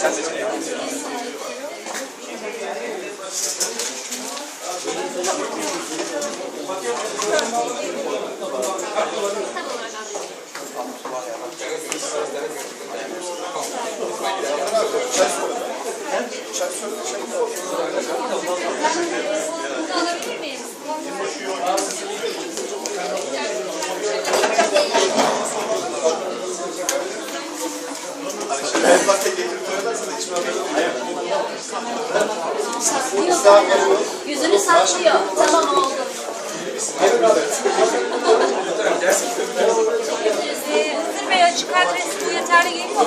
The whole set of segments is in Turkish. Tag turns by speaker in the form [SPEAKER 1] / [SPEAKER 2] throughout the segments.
[SPEAKER 1] alabilir miyim?
[SPEAKER 2] Bakın getirip
[SPEAKER 1] Yüzünü saklıyor. Tamam oldu. Hızır Bey açık adres bu yeterli geliyor mu?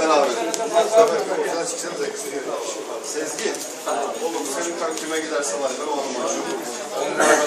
[SPEAKER 2] Ben abi. Güzel çıksanıza kızım. Sezgi. Oğlum senin kan kime giderse var. Ben o anlamda.